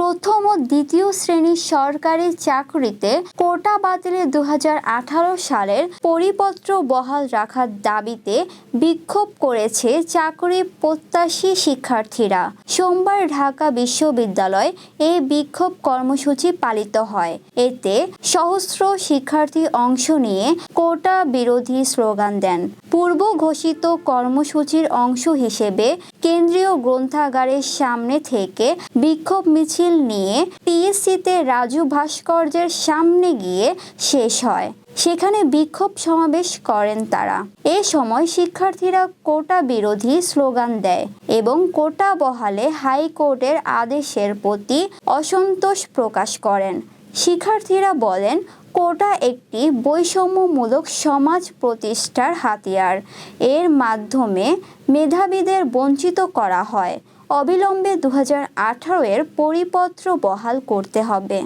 প্রথম ও দ্বিতীয় শ্রেণির সরকারি চাকরিতে কোটা বাতিলের দু সালের পরিপত্র বহাল রাখার দাবিতে বিক্ষোভ করেছে চাকরি প্রত্যাশী শিক্ষার্থীরা। সোমবার ঢাকা বিশ্ববিদ্যালয় এই বিক্ষোভ কর্মসূচি পালিত হয়। এতে সহস্র শিক্ষার্থী অংশ নিয়ে কোটা বিরোধী স্লোগান দেন। পূর্ব ঘোষিত কর্মসূচির অংশ হিসেবে কেন্দ্রীয় গ্রন্থাগারের সামনে থেকে বিক্ষোভ মিছিল নিয়ে পিএসসিতে রাজু ভাস্কর্যের সামনে গিয়ে শেষ হয়। সেখানে বিক্ষোভ সমাবেশ করেন তারা। এ সময় শিক্ষার্থীরা কোটা বিরোধী স্লোগান দেয় এবং কোটা বহালে হাইকোর্টের আদেশের প্রতি অসন্তোষ প্রকাশ করেন। শিক্ষার্থীরা বলেন কোটা একটি বৈষম্যমূলক সমাজ প্রতিষ্ঠার হাতিয়ার। এর মাধ্যমে মেধাবীদের বঞ্চিত করা হয়। অবিলম্বে দু হাজার আঠারো এর পরিপত্র বহাল করতে হবে।